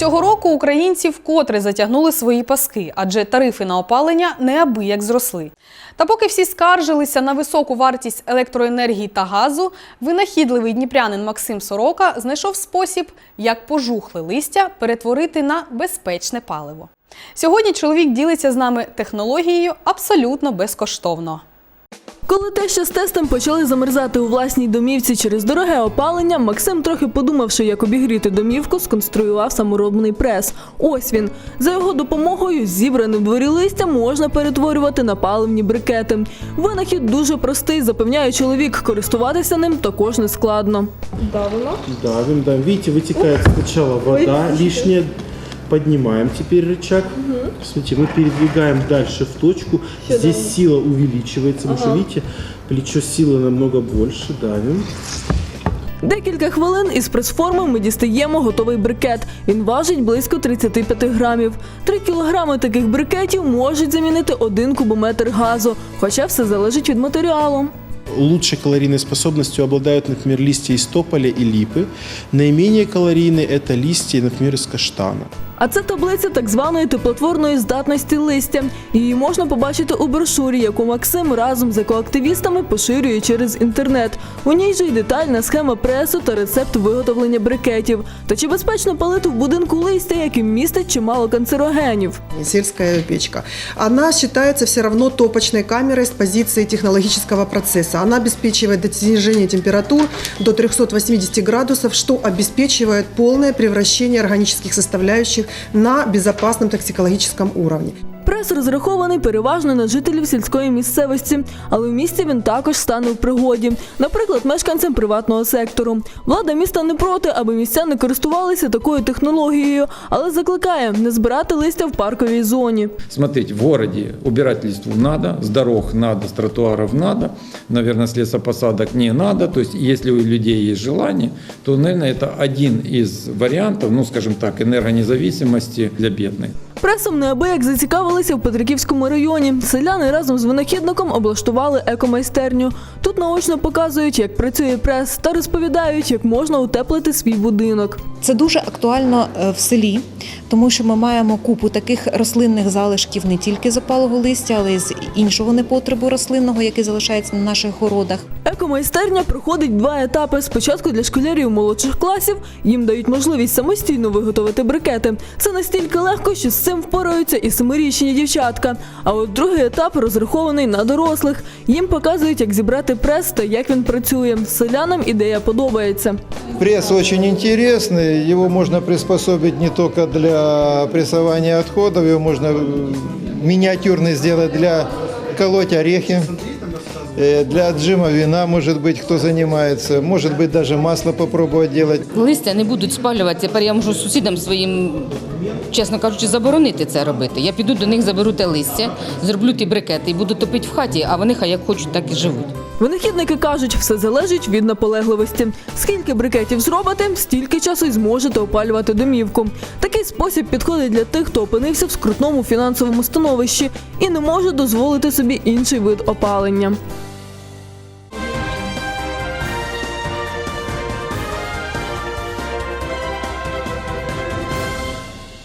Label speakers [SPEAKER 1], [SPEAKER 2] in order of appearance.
[SPEAKER 1] Цього року українці вкотре затягнули свої паски, адже тарифи на опалення неабияк зросли. Та поки всі скаржилися на високу вартість електроенергії та газу, винахідливий дніпрянин Максим Сорока знайшов спосіб, як пожухле листя перетворити на безпечне паливо. Сьогодні чоловік ділиться з нами технологією абсолютно безкоштовно.
[SPEAKER 2] Коли теща з тестем почали замерзати у власній домівці через дороге опалення, Максим, трохи подумавши, як обігріти домівку, сконструював саморобний прес. Ось він. За його допомогою зібране в дворі листя можна перетворювати на паливні брикети. Винахід дуже простий, запевняє чоловік. Користуватися ним також не складно.
[SPEAKER 3] Давим, да. Видите, вытекает сначала вода лишняя. Поднимаем теперь рычаг. Смотрите, мы передвигаем дальше в точку. Здесь сила увеличивается. Потому что, видите, плечо силы намного больше. Давим.
[SPEAKER 2] Декілька хвилин із прес-форми ми дістаємо готовий брикет. Він важить близько 35 грамів. Три кілограми таких брикетів можуть замінити один кубометр газу, хоча все залежить від матеріалу.
[SPEAKER 3] Лучшей калорийной способностью обладают, например, листья из тополя и липы. Наименее калорийные – это листья, например, из каштана.
[SPEAKER 2] А це таблиця так званої теплотворної здатності листя. Її можна побачити у брошурі, яку Максим разом з екоактивістами поширює через інтернет. У ній же й детальна схема пресу та рецепт виготовлення брикетів. Та чи безпечно палити в будинку листя, яким містить чимало канцерогенів?
[SPEAKER 4] сельская печка. Она считается все равно топочной камерой с позиции технологического процесса. Она обеспечивает досніження температур до 380 градусов, что обеспечивает полное превращение органических составляющих на безопасном токсикологическом уровне.
[SPEAKER 2] Прес розрахований переважно на жителів сільської місцевості, але в місті він також стане в пригоді. Наприклад, мешканцям приватного сектору. Влада міста не проти, аби містяни користувалися такою технологією, але закликає не збирати листя в парковій зоні.
[SPEAKER 5] Смотрите, в городе убирать листву надо, с дорог надо, с тротуаров надо, наверное, с лесопосадок не надо. То есть, если у людей есть желание, то, наверное, это один из вариантов, ну, скажем так, энергонезависимости для бедных.
[SPEAKER 2] Пресом неабияк зацікавилися в Петриківському районі. Селяни разом з винахідником облаштували екомайстерню. Тут наочно показують, як працює прес, та розповідають, як можна утеплити свій будинок.
[SPEAKER 6] Це дуже актуально е, в селі, тому що ми маємо купу таких рослинних залишків не тільки з опалого листя, але й з іншого непотребу рослинного, який залишається на наших городах.
[SPEAKER 2] Екомайстерня проходить два етапи. Спочатку для школярів молодших класів їм дають можливість самостійно виготовити брикети. Це настільки легко, що з цим впораються і семирічні дівчатка. А от другий етап розрахований на дорослих. Їм показують, як зібрати прес та як він працює. Селянам ідея подобається.
[SPEAKER 7] Пресс очень интересный, его можно приспособить не только для прессования отходов, его можно э, миниатюрный сделать для колоть орехи, э, для отжима вина, может быть, кто занимается, может быть, даже масло попробовать делать.
[SPEAKER 8] листя не будуть спалювати. Тепер я можу сусідам своїм, чесно кажучи, заборонити це робити. Я піду до них, заберу те листя, зроблю ті брикети і буду топити в хаті, а вони хай як хочуть, так і живуть.
[SPEAKER 2] Винахідники кажуть, все залежить від наполегливості. Скільки брикетів зробите, стільки часу й зможете опалювати домівку. Такий спосіб підходить для тих, хто опинився в скрутному фінансовому становищі і не може дозволити собі інший вид опалення.